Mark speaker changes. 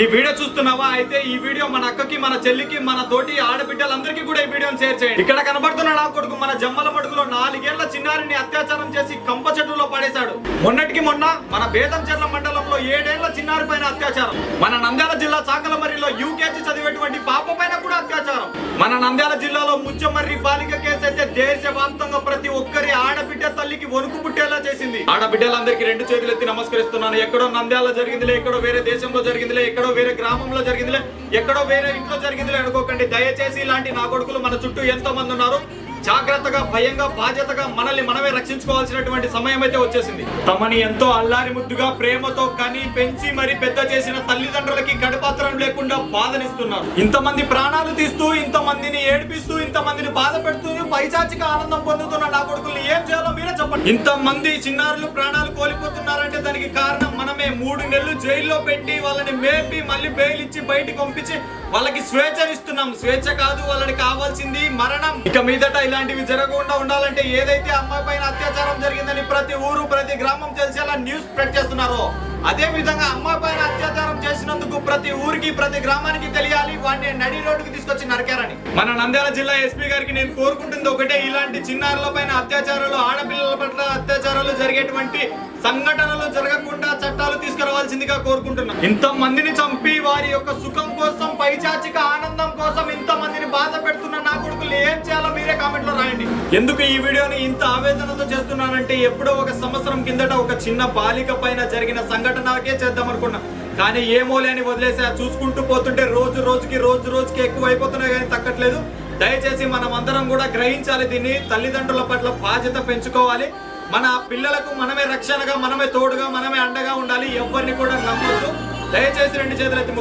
Speaker 1: ఈ వీడియో చూస్తున్నావా? అయితే ఈ వీడియో మన అక్కకి మన చెల్లికి మన తోటి ఆడబిడ్డలందరికీ కూడా ఈ వీడియోని షేర్ చేయండి. ఇక్కడ కనబడుతున్న నా కొడుకు మన జమ్మల మడుగులో నాలుగేళ్ళ చిన్నారిని అత్యాచారం చేసి కంప చెట్టులో పడేశాడు. మొన్నటికి మొన్న మన బేదంచెర్ల మండలంలో ఏడేళ్ళ చిన్నారి పైన అత్యాచారం. మన నంద్యాల జిల్లా చాకలమర్రిలో యూకేజీ చదివేటువంటి పాప పైన కూడా అత్యాచారం. మన నంద్యాల జిల్లాలో ముచ్చమర్రి బాలిక తల్లికి వణుకు పుట్టేలా చేసింది. ఆడబిడ్డలందరికీ రెండు చేతులు ఎత్తి నమస్కరిస్తున్నాను. ఎక్కడో నంద్యాల జరిగిందిలే ఎక్కడో వేరే దేశంలో జరిగిందిలే ఎక్కడో వేరే గ్రామంలో జరిగిందిలే ఎక్కడో వేరే ఇంట్లో జరిగిందిలే అనుకోకండి. దయచేసి ఇలాంటి నా కొడుకులు మన చుట్టూ ఎంతో మంది ఉన్నారు. జాగ్రత్తగా భయంగా బాధ్యతగా మనల్ని మనమే రక్షించుకోవాల్సినటువంటి సమయం అయితే వచ్చేసింది. తమని ఎంతో అల్లారి ముద్దుగా ప్రేమతో కని పెంచి మరి పెద్ద చేసిన తల్లిదండ్రులకి గడపాత్రం లేకుండా బాధనిస్తున్నారు. ఇంతమంది ప్రాణాలు తీస్తూ ఇంతమందిని ఏడిపిస్తూ ఇంతమందిని బాధ పెడుతూ పైచాచిక ఆనందం పొందుతున్న నా కొడుకుల్ని ఏం చేయాలో మీరే చెప్పండి. ఇంతమంది చిన్నారులు ప్రాణాలు కోల్పోతున్నారంటే దానికి కారణం మనమే. మూడు నెలలు జైల్లో పెట్టి వాళ్ళని మేపి మళ్ళీ బెయిల్ ఇచ్చి బయటికి పంపించి వాళ్ళకి స్వేచ్ఛనిస్తున్నాం. స్వేచ్ఛ కాదు వాళ్ళకి కావాల్సింది మరణం. ఇక మీదట ఇలాంటివి జరగకుండా ఉండాలంటే ఏదైతే అమ్మాయి పైన అత్యాచారం జరిగిందని ప్రతి ఊరు ప్రతి గ్రామం తెలిసేలా న్యూస్ స్ప్రెడ్ చేస్తున్నారో అదే విధంగా అమ్మాయి పైన అత్యాచారం చేసినందుకు ప్రతి ఊరికి ప్రతి గ్రామానికి తెలియాలి. వాడిని నడి రోడ్డుకి తీసుకొచ్చి నరికారని. మన నంద్యాల జిల్లా ఎస్పీ గారికి నేను కోరుకుంటుంది జరిగేటువంటి చిన్నారుల పైన అత్యాచారాలు ఆడపిల్లల పట్ల అత్యాచారాలు జరిగేటువంటి సంఘటనలు జరగకుండా చట్టాలు తీసుకురావాల్సిందిగా కోరుకుంటున్నాను ఇంత మందిని చంపి వారి యొక్క సుఖం కోసం పైచాచిక ఆనందం కోసం ఇంత మందిని బాధ పెడుతున్న నా కొడుకులు ఏం చేయాలో మీరే కామెంట్లో రాయండి. ఎందుకు ఈ వీడియోని ఇంత ఆవేదనతో చేస్తున్నానంటే ఎప్పుడో ఒక సంవత్సరం కిందట ఒక చిన్న బాలిక పైన జరిగిన సంఘటనకే చేద్దాం అనుకున్నా కానీ ఏమో లేని వదిలేసి చూసుకుంటూ పోతుంటే రోజు రోజుకి రోజు రోజుకి ఎక్కువ అయిపోతున్నాయి కానీ తగ్గట్లేదు దయచేసి మనం అందరం కూడా గ్రహించాలి దీన్ని. తల్లిదండ్రుల పట్ల బాధ్యత పెంచుకోవాలి. మన పిల్లలకు మనమే రక్షణగా మనమే తోడుగా మనమే అండగా ఉండాలి. ఎవరిని కూడా నమ్మొద్దు. దయచేసి రెండు చేతులు ఎత్తి